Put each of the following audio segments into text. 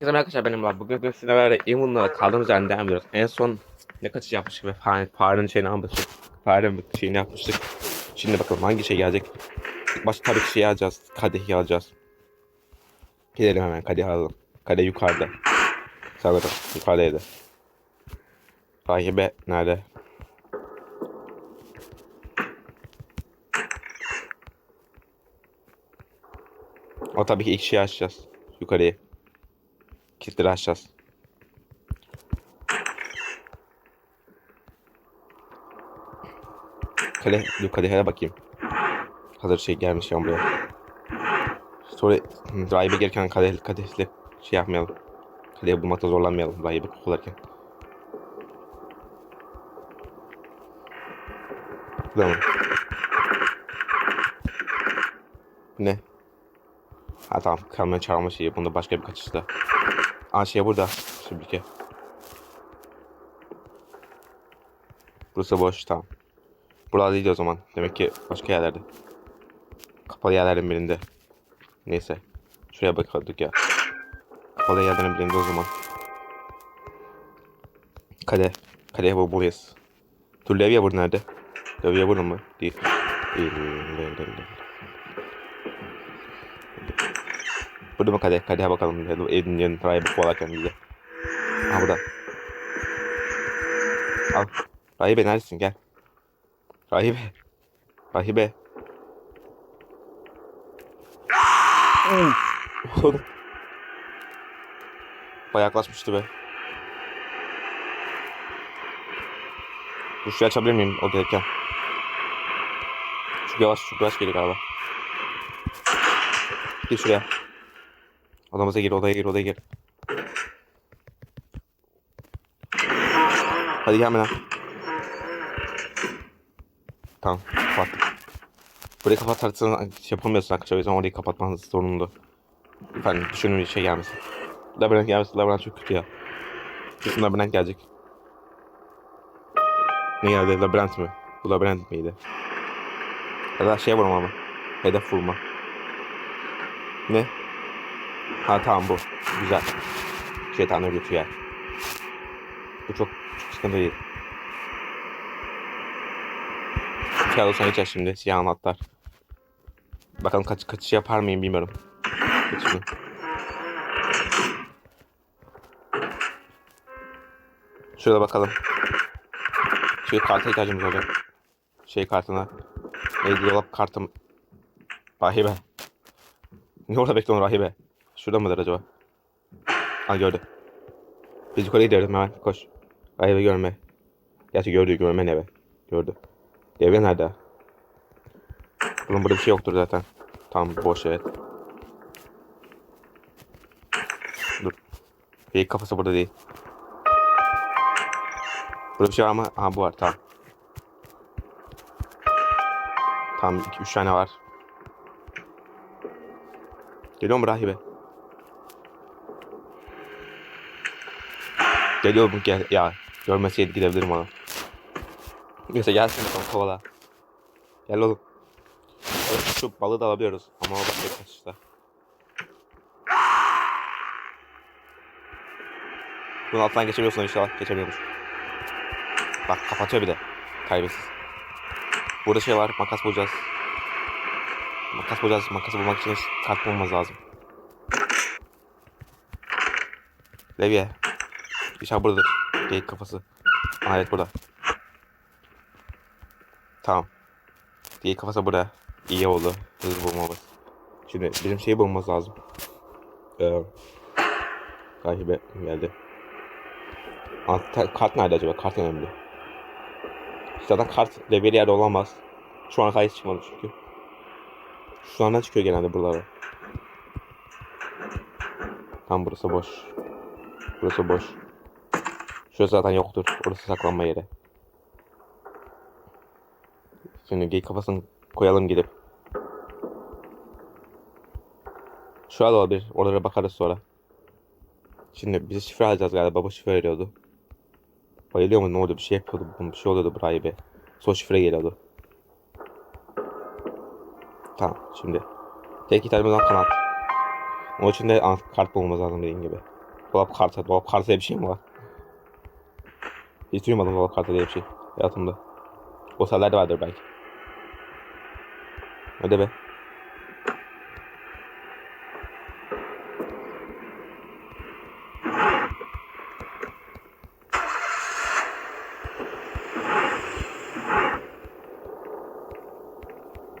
Herkese arkadaşlar benim var. Bugün beraber Evil'la kaldığımız yerden devam ediyoruz. En son ne kaçış yapmıştık ve fare, farenin şeyini almıştık. Farenin şeyini yapmıştık. Şimdi bakalım hangi şey gelecek. İlk başta tabii ki şeyi alacağız. Kadehi alacağız. Gidelim hemen kadeh alalım. Kadeh yukarıda. Sanırım yukarıdaydı. Rahibe nerede? O tabii ki ilk şeyi açacağız. Yukarıyı. Kilitleri açacağız. Kale, dur kadehe bakayım. Hazır şey gelmiş ya buraya. Sonra rahibe gelirken kadeh, kadehle şey yapmayalım. Kadehi bulmakta zorlanmayalım rahibe. Burada mı? Ne? Ha tamam kamyon çağırma şeyi. Bunda başka bir kaçışta. Aa şey burada. Sübülke. Burası boş tamam. Burada değil o zaman. Demek ki başka yerlerde. Kapalı yerlerin birinde. Neyse. Şuraya bakalım ya. Kapalı yerlerin birinde o zaman. Kale. Kale bulmalıyız. Dur burada nerede? Burada mı? Değil. Değil. değil, değil, değil, Burada mı kadeh? Bakalım. Edin yanı rahibe kovalarken bize. Ha burada. Al. Rahibe neredesin? Gel. Rahibe. Rahibe. Oğlum. Bayağı yaklaşmıştı be. Bu şurayı açabilir miyim o gelirken? Çok yavaş, çok yavaş geliyor galiba. Gir şuraya. Odamıza gir, odaya gir, odaya gir. Hadi gelme lan. Tamam, kapattık. Burayı kapatırsan şey yapamıyorsun arkadaşlar. O yüzden orayı kapatmanız zorunlu. Efendim düşünün bir şey gelmesin. Labirent gelmesin. Labirent çok kötü ya. Kesin labirent gelecek. Ne geldi? Labirent mi? Bu labirent miydi? Ya da şey vurma ama. Hedef vurma. Ne? Ha tamam bu. Güzel. Şeytanı götüyor. Bu çok, çok sıkıntı değil. Kağıt olsan geçer şimdi. Siyah anahtar. Bakalım kaç kaçış yapar mıyım bilmiyorum. Kaçışını. Şurada bakalım. Şey karta ihtiyacımız olacak. Şey kartına. Neydi dolap kartım. Rahibe. Niye orada bekliyorsun rahibe? Şurada mıdır acaba? Ha gördü. Biz yukarı gidiyoruz hemen koş. Rahibe görme. Gerçi gördü görme ne be. Gördü. Devre nerede? Bunun burada bir şey yoktur zaten. Tam boş evet. Dur. Fake kafası burada değil. Burada bir şey var mı? Aha bu var tamam. Tamam 2-3 tane var. Geliyor mu rahibe? Geliyor mu gel ya. Görmeseydi gidebilirim ona. Neyse gelsin bakalım kovala. Gel oğlum. Evet, Şu balığı da alabiliyoruz ama o başka kaçışta. Bunun altından geçemiyorsun inşallah. Geçemiyormuş. Bak kapatıyor bir de. Kaybesiz. Burada şey var. Makas bulacağız. Makas bulacağız. Makası bulmak için kart bulmamız lazım. Levye. İnşallah buradadır. Geyik kafası. Aa, evet burada. Tamam. Geyik kafası burada. İyi oldu. Hızlı bulmamız. Şimdi bizim şeyi bulmamız lazım. Ee, rahibe geldi. Aa, ta- kart nerede acaba? Kart önemli. Zaten kart leveli yerde olamaz. Şu an kayıt çıkmadı çünkü. Şu andan çıkıyor genelde buralara. Tam burası boş. Burası boş. Şurası zaten yoktur. Orası saklanma yeri. Şimdi geyik kafasını koyalım gidip. Şurada olabilir. Oralara bakarız sonra. Şimdi bize şifre alacağız galiba. Baba şifre veriyordu. Bayılıyor mu? Ne oldu? Bir şey yapıyordu. Bir şey oluyordu burayı be. Son şifre geliyordu. Tamam şimdi. Tek ihtiyacımız olan kanat. Onun için de kart bulmamız lazım dediğim gibi. Dolap kartı. Dolap kartı bir şey mi var? Hiç duymadım dolap kartı diye bir şey. Hayatımda. Otellerde vardır belki. Hadi be.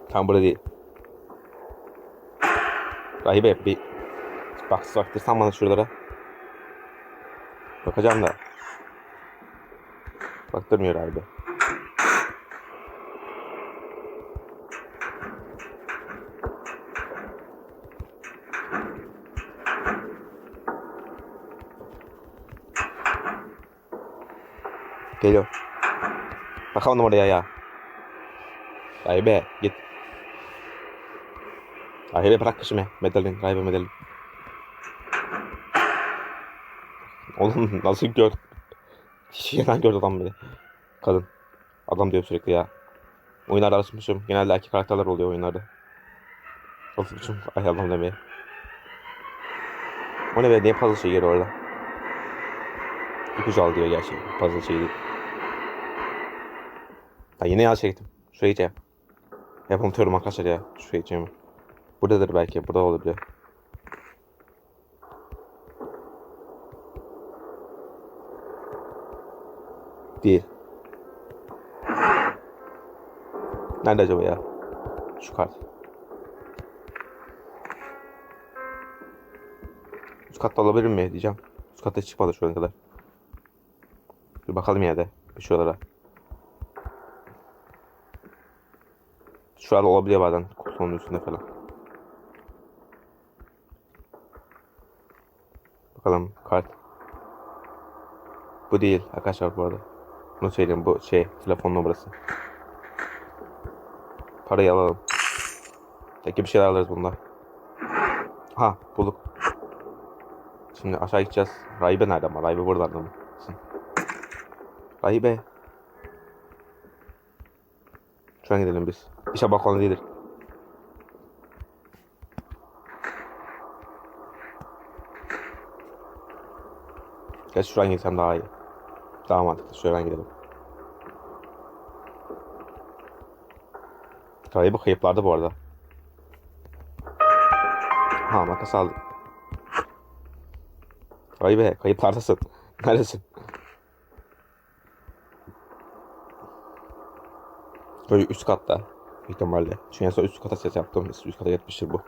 Tam burada değil. Rahibe bir bak baktırsan bana şuralara. Bakacağım da. Baktırmıyor rahibe. Geliyor. Bakalım oraya ya. Rahibe git. Rahibe bırak kışımı. Medalin, rahibe medalin. Oğlum nasıl gör? Şeyden gördü adam beni. Kadın. Adam diyor sürekli ya. Oyunlarda alışmışım. Genelde erkek karakterler oluyor oyunlarda. Alışmışım. Ay Allah'ım demeye. O ne be? Niye puzzle şey geliyor orada? İpucu al diyor gerçi. Puzzle şey değil. Ben yine yanlış çektim. Şuraya gideceğim. Yapamatıyorum arkadaşlar ya. Şuraya gideceğim. Buradadır belki. Burada olabilir. Değil. Nerede acaba ya? Şu kart. Üst katta olabilir mi diyeceğim. Üst katta çıkmadı şu ana kadar. Bir bakalım yine de. Bir şuralara. Şurada olabiliyor bazen. Kutunun üstünde falan. Bakalım kart. Bu değil arkadaşlar bu arada. Bunu söyleyeyim bu şey telefon numarası. Parayı alalım. Peki bir şeyler alırız bunda. Ha bulduk. Şimdi aşağı gideceğiz. Rahibe nerede ama? Rahibe buralarda mı? Rahibe. Şuradan gidelim biz. İşe balkonu değildir. Gel şuradan gitsem daha iyi. Daha mantıklı. Şuradan gidelim. Rahibe kayıplarda bu arada. Ha makas aldım. Rahibe kayıplardasın. Neredesin? Böyle üst katta. İhtimalle. Çünkü en son üst kata ses yaptım. Üst kata yetmiştir bu.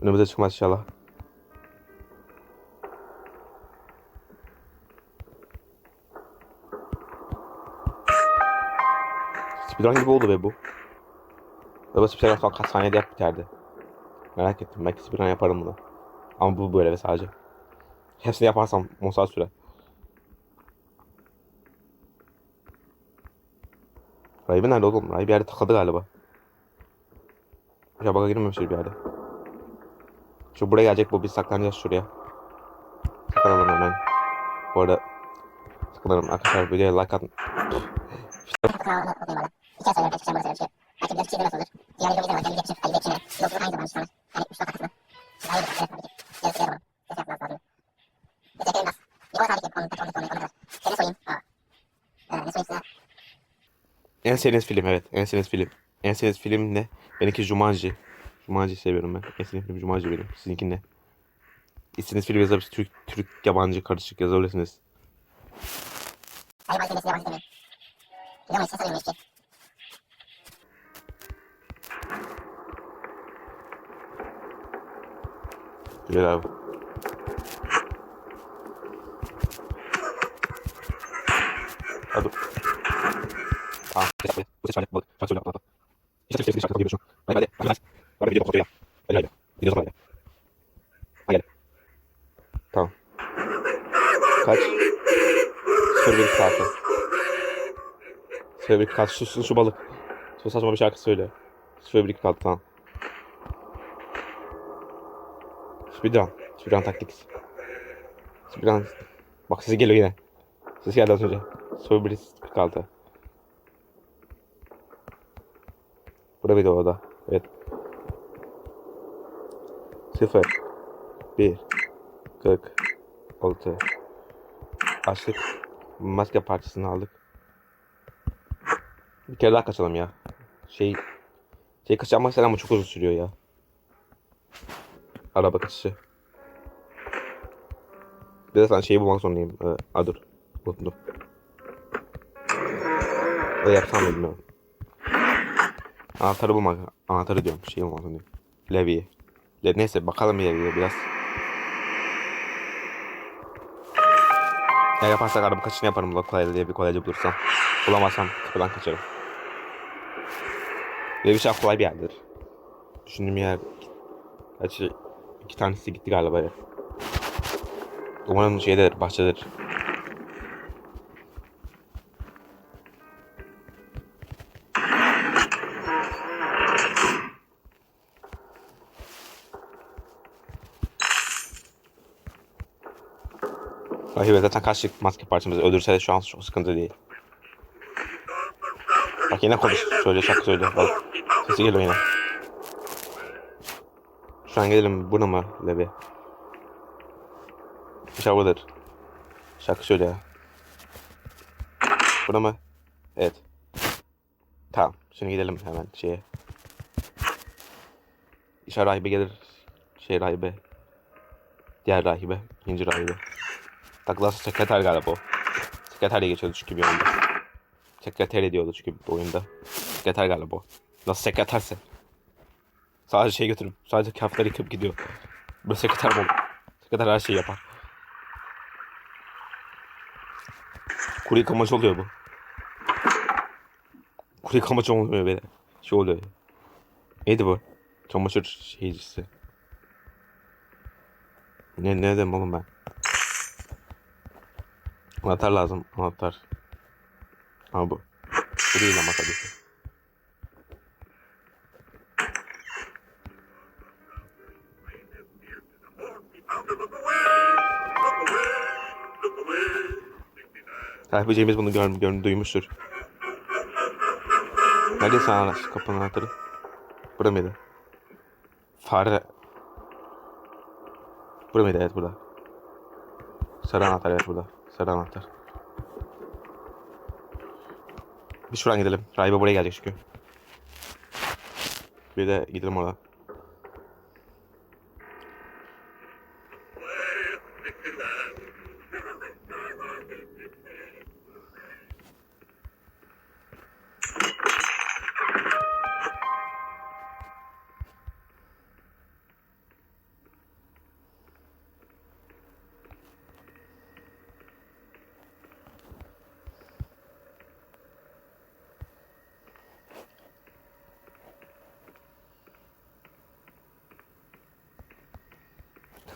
Önümüze çıkmaz inşallah. Speedrun gibi oldu be bu. Böyle speedrun son kaç saniyede yap biterdi. Merak ettim. Belki speedrun yaparım bunu. Ama bu böyle ve sadece. Hepsini yaparsam 10 saat sürer. Rahibe nerede oğlum? Rahibe bir yerde takıldı galiba. Ya baka girmemiştir bir yerde. Şu buraya gelecek bu. Biz saklanacağız şuraya. Saklanalım hemen. Bu arada saklanalım arkadaşlar. Videoya like atın. En sevdiğiniz film evet. En sevdiğiniz film. En sevdiğiniz film ne? Benimki Jumanji. Jumanji seviyorum ben. En sevdiğim film Jumanji benim. Sizinki ne? İstediğiniz film yazabilirsiniz. Türk, Türk, yabancı karışık yazabilirsiniz. Güzel abi. Hadi. Tamam. Ses abi. Bu ses şöyle. Balık. Şarkı söyle. Atla. İşte şarkı gibi şu. Hadi hadi. Hadi hadi. Hadi video yap. Hadi hadi. Video sonra hadi. Hadi. Tamam. Kaç? Bir saati. Sıfır bir kaç? Şu, şu, balık. Şu saçma bir şarkı söyle. Sıfır bir kaldı tamam. Speedrun. Speedrun taktik. Speedrun. Bak sesi geliyor yine. Sesi geldi az önce. Bir kaldı. Burada bir de orada. Evet. 0 1 40 6 Açtık. Maske parçasını aldık. Bir kere daha kaçalım ya. Şey şey kaçırmak istedim ama çok uzun sürüyor ya. Araba kaçışı. Bir de sen şeyi bulmak zorundayım. Ee, aa dur. Unuttum. Ne yapsam da bilmiyorum. Anahtarı bulmak. Anahtarı diyorum. Şeyi bulmak zorundayım. Levi'yi. Le, neyse bakalım bir Levi'ye biraz. Ya yaparsak araba kaçışını yaparım. Kolayca diye bir kolayca bulursam. Bulamazsam kapıdan kaçarım. Levi şey kolay bir yerdir. Düşündüğüm yer... Gerçi iki tanesi gitti galiba ya. Umarım şeydedir, bahçedir. Rahibe zaten kaçtık maske parçamızı öldürse de şu an çok sıkıntı değil. Bak yine konuş. Söyle şarkı söyle. Bak. Sesi geliyor yine. Şu an gelelim buna mı Levi? İnşallah budur. Şarkı söyle. Buna mı? Evet. Tamam. Şimdi gidelim hemen şeye. İşe rahibe gelir. Şey rahibe. Diğer rahibe. İkinci rahibe. Takılası sekreter galiba o. Sekreterle geçiyordu çünkü bir oyunda. Sekreter diyordu çünkü bu oyunda. Sekreter galiba o. Nasıl sekreterse. Sadece şey götürüp sadece kağıtları yıkıp gidiyor. Bu sekreter oldu? Sekreter her şeyi yapar. Kuru yıkamacı oluyor bu. Kuru yıkamacı olmuyor böyle. Şey oluyor. Neydi bu? Çamaşır şeycisi. Ne ne dedim oğlum ben? Anahtar lazım. Anahtar. Ha bu. Bu değil ama tabii ki. Sahibi bunu gör, gör, duymuştur. Nerede sana kapının anahtarı? Burada mıydı? Fare. Burada mıydı? Evet burada. Sarı anahtar evet burada. Sarı anahtar. Bir şuradan gidelim. Rahibe buraya gelecek çünkü. Bir de gidelim orada.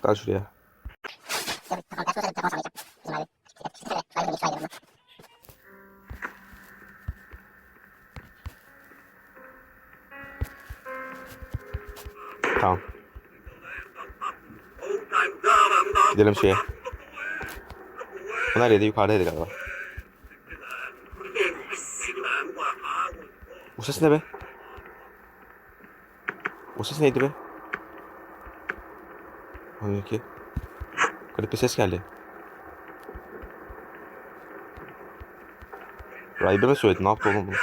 Kal şuraya. Tamam. Gidelim şeye. Bu neredeydi? Yukarıdaydı galiba. O ses ne be? O ses neydi be? Hani ki? Garip bir ses geldi. Rahibe mi söyledi? Ne yaptı oğlum bunu?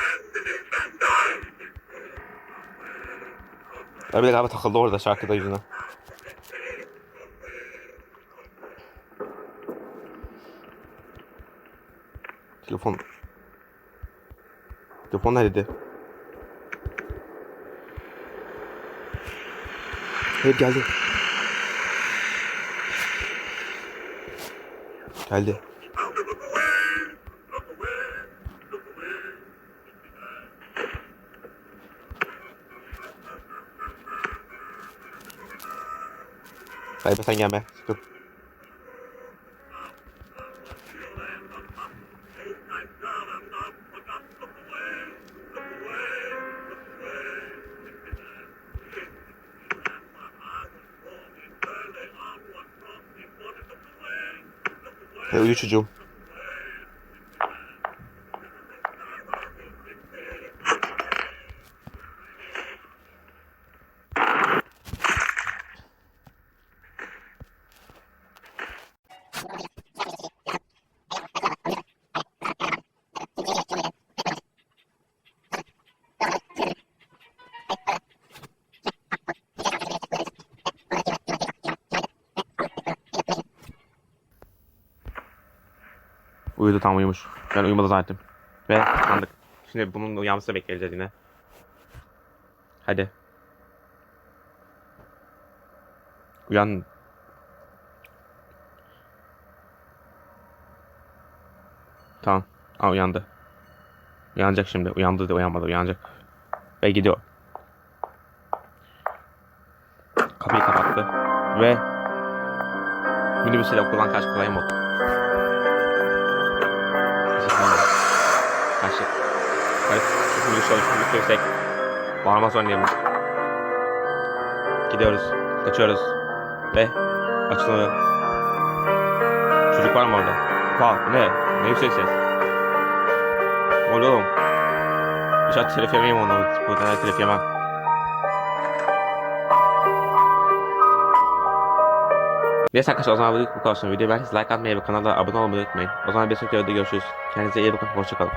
Ya bir de galiba takıldı orada şarkıda yüzüne. Telefon. Telefon nerede? Evet geldi. Geldi. Hayır sen gelme. Dur. Ya Ölü Uyudu tam uyumuş. Ben uyumadı zannettim. Ve tıkandık. Şimdi bunun uyanmasını bekleyeceğiz yine. Hadi. Uyan. Tamam. Aa uyandı. Uyanacak şimdi. Uyandı da uyanmadı. Uyanacak. Ve gidiyor. Kapıyı kapattı. Ve minibüsüyle okuldan kaç kolay mı oldu? Kaçtı. Hadi. Minibüs çalışmamız yüksek. Bağırma zorundayım. Gidiyoruz. Kaçıyoruz. Ve açılıyor. Çocuk var mı orada? Aa ne? Ne yüksek ses? Oğlum. İnşallah telef yemeyeyim onu. Bu kadar telef yemem. Neyse arkadaşlar o zaman bu kadar olsun. Videoyu beğendiyseniz like atmayı ve kanala abone olmayı unutmayın. O zaman bir sonraki videoda görüşürüz. Kendinize iyi bakın. Hoşçakalın.